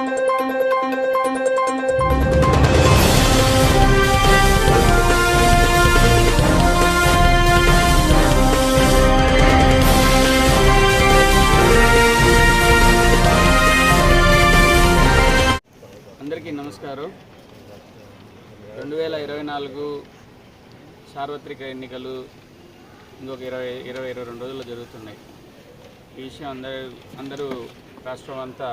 అందరికీ నమస్కారం. రెండు వేల ఇరవై నాలుగు సార్వత్రిక ఎన్నికలు ఇంకొక ఇరవై ఇరవై ఇరవై రెండు రోజుల్లో జరుగుతున్నాయి. ఈ విషయం అందరూ అందరూ రాష్ట్రం అంతా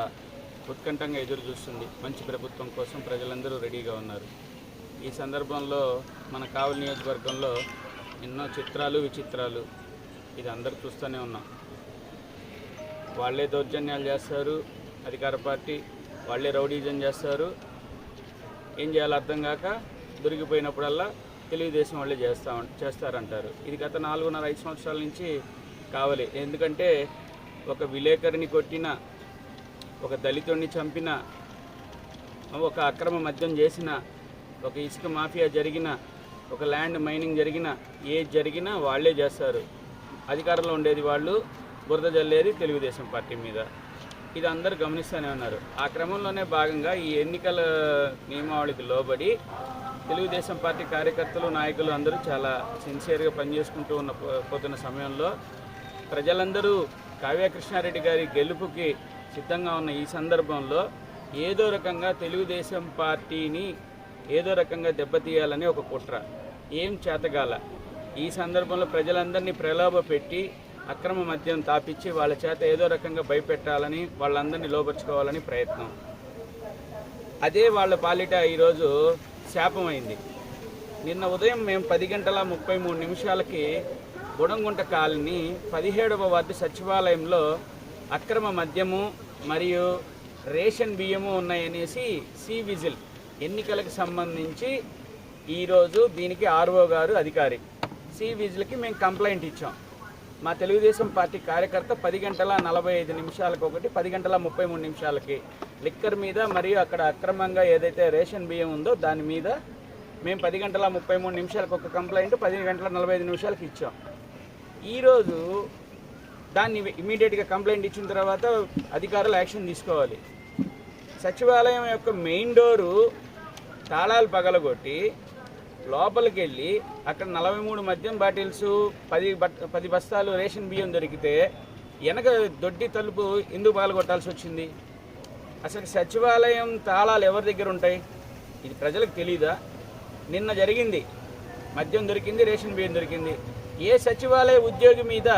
ఉత్కంఠంగా ఎదురు చూస్తుంది. మంచి ప్రభుత్వం కోసం ప్రజలందరూ రెడీగా ఉన్నారు. ఈ సందర్భంలో మన కావలి నియోజకవర్గంలో ఎన్నో చిత్రాలు విచిత్రాలు ఇది అందరూ చూస్తూనే ఉన్నాం. వాళ్ళే దౌర్జన్యాలు చేస్తారు అధికార పార్టీ వాళ్ళే రౌడీజం చేస్తారు. ఏం చేయాలో అర్థం కాక దొరికిపోయినప్పుడల్లా తెలుగుదేశం వాళ్ళే చేస్తా చేస్తారంటారు. ఇది గత నాలుగున్నర ఐదు సంవత్సరాల నుంచి కావాలి. ఎందుకంటే ఒక విలేకరిని కొట్టిన ఒక దళితుడిని చంపిన ఒక అక్రమ మద్యం చేసిన ఒక ఇసుక మాఫియా జరిగిన ఒక ల్యాండ్ మైనింగ్ జరిగిన ఏ జరిగినా వాళ్ళే చేస్తారు. అధికారంలో ఉండేది వాళ్ళు బురద జల్లేది తెలుగుదేశం పార్టీ మీద. ఇది అందరూ గమనిస్తూనే ఉన్నారు. ఆ క్రమంలోనే భాగంగా ఈ ఎన్నికల నియమావళికి లోబడి తెలుగుదేశం పార్టీ కార్యకర్తలు నాయకులు అందరూ చాలా సిన్సియర్గా పనిచేసుకుంటూ ఉన్న పోతున్న సమయంలో ప్రజలందరూ కావ్యకృష్ణారెడ్డి గారి గెలుపుకి సిద్ధంగా ఉన్న ఈ సందర్భంలో ఏదో రకంగా తెలుగుదేశం పార్టీని ఏదో రకంగా దెబ్బతీయాలని ఒక కుట్ర. ఏం చేతగాల. ఈ సందర్భంలో ప్రజలందరినీ ప్రలోభ పెట్టి అక్రమ మద్యం తాపించి వాళ్ళ చేత ఏదో రకంగా భయపెట్టాలని వాళ్ళందరినీ లోపరుచుకోవాలని ప్రయత్నం. అదే వాళ్ళ పాలిట ఈరోజు శాపమైంది. నిన్న ఉదయం మేము పది గంటల ముప్పై మూడు నిమిషాలకి గుణంగుంట కాలనీ పదిహేడవ వార్డు సచివాలయంలో అక్రమ మద్యము మరియు రేషన్ బియ్యము ఉన్నాయనేసి సి విజిల్ ఎన్నికలకు సంబంధించి ఈరోజు దీనికి ఆర్ఓ గారు అధికారి. సి విజిల్కి మేము కంప్లైంట్ ఇచ్చాం. మా తెలుగుదేశం పార్టీ కార్యకర్త పది గంటల నలభై ఐదు నిమిషాలకు ఒకటి పది గంటల ముప్పై మూడు నిమిషాలకి లిక్కర్ మీద మరియు అక్కడ అక్రమంగా ఏదైతే రేషన్ బియ్యం ఉందో దాని మీద మేము పది గంటల ముప్పై మూడు నిమిషాలకు ఒక కంప్లైంట్ పది గంటల నలభై ఐదు నిమిషాలకు ఇచ్చాం. ఈరోజు దాన్ని ఇమీడియట్గా కంప్లైంట్ ఇచ్చిన తర్వాత అధికారులు యాక్షన్ తీసుకోవాలి. సచివాలయం యొక్క మెయిన్ డోరు తాళాలు పగలగొట్టి లోపలికి వెళ్ళి అక్కడ నలభై మూడు మద్యం బాటిల్స్ పది పది బస్తాలు రేషన్ బియ్యం దొరికితే వెనక దొడ్డి తలుపు ఎందుకు పగలగొట్టాల్సి వచ్చింది? అసలు సచివాలయం తాళాలు ఎవరి దగ్గర ఉంటాయి? ఇది ప్రజలకు తెలియదా నిన్న జరిగింది. మద్యం దొరికింది రేషన్ బియ్యం దొరికింది. ఏ సచివాలయ ఉద్యోగి మీద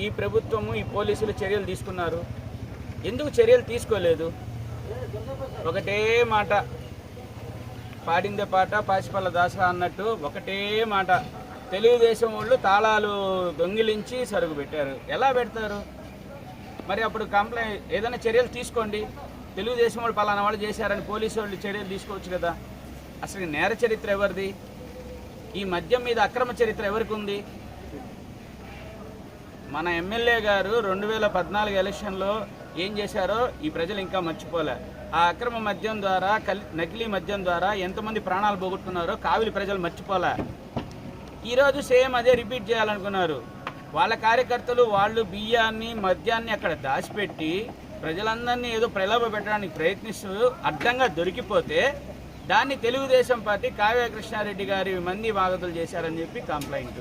ఈ ప్రభుత్వము ఈ పోలీసులు చర్యలు తీసుకున్నారు? ఎందుకు చర్యలు తీసుకోలేదు? ఒకటే మాట. పాడిందే పాట పాసిపల్ల దాస అన్నట్టు ఒకటే మాట. తెలుగుదేశం వాళ్ళు తాళాలు దొంగిలించి సరుకు పెట్టారు. ఎలా పెడతారు? మరి అప్పుడు కంప్లైంట్ ఏదైనా చర్యలు తీసుకోండి. తెలుగుదేశం వాళ్ళు పలానా వాళ్ళు చేశారని పోలీసు వాళ్ళు చర్యలు తీసుకోవచ్చు కదా. అసలు నేర చరిత్ర ఎవరిది? ఈ మద్యం మీద అక్రమ చరిత్ర ఎవరికి ఉంది? మన ఎమ్మెల్యే గారు రెండు వేల పద్నాలుగు ఎలక్షన్లో ఏం చేశారో ఈ ప్రజలు ఇంకా మర్చిపోలే. ఆ అక్రమ మద్యం ద్వారా కలి నకిలీ మద్యం ద్వారా ఎంతమంది ప్రాణాలు పోగొట్టుకున్నారో కావిలి ప్రజలు మర్చిపోలే. ఈరోజు సేమ్ అదే రిపీట్ చేయాలనుకున్నారు. వాళ్ళ కార్యకర్తలు వాళ్ళు బియ్యాన్ని మద్యాన్ని అక్కడ దాచిపెట్టి ప్రజలందరినీ ఏదో ప్రలోభ పెట్టడానికి ప్రయత్నిస్తూ అడ్డంగా దొరికిపోతే దాన్ని తెలుగుదేశం పార్టీ కావ్య కృష్ణారెడ్డి గారి మంది వాగతులు చేశారని చెప్పి కంప్లైంట్.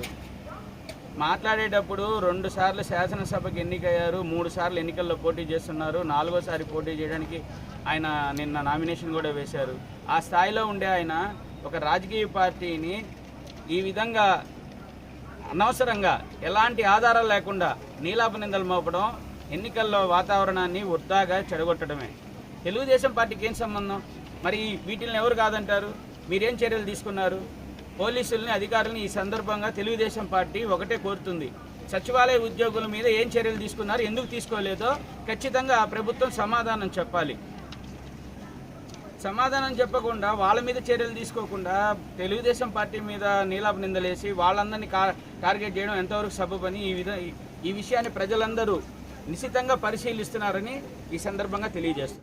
మాట్లాడేటప్పుడు రెండు సార్లు శాసనసభకు ఎన్నికయ్యారు మూడు సార్లు ఎన్నికల్లో పోటీ చేస్తున్నారు. నాలుగోసారి పోటీ చేయడానికి ఆయన నిన్న నామినేషన్ కూడా వేశారు. ఆ స్థాయిలో ఉండే ఆయన ఒక రాజకీయ పార్టీని ఈ విధంగా అనవసరంగా ఎలాంటి ఆధారాలు లేకుండా నీలాప నిందలు మోపడం ఎన్నికల్లో వాతావరణాన్ని వృద్ధాగా చెడగొట్టడమే. తెలుగుదేశం పార్టీకి ఏం సంబంధం? మరి వీటిని ఎవరు కాదంటారు? మీరేం చర్యలు తీసుకున్నారు? పోలీసుల్ని అధికారులని ఈ సందర్భంగా తెలుగుదేశం పార్టీ ఒకటే కోరుతుంది. సచివాలయ ఉద్యోగుల మీద ఏం చర్యలు తీసుకున్నారు ఎందుకు తీసుకోలేదో ఖచ్చితంగా ఆ ప్రభుత్వం సమాధానం చెప్పాలి. సమాధానం చెప్పకుండా వాళ్ళ మీద చర్యలు తీసుకోకుండా తెలుగుదేశం పార్టీ మీద నీలాప నిందలేసి వాళ్ళందరినీ కా టార్గెట్ చేయడం ఎంతవరకు సబబని ఈ విధ ఈ విషయాన్ని ప్రజలందరూ నిశితంగా పరిశీలిస్తున్నారని ఈ సందర్భంగా తెలియజేస్తారు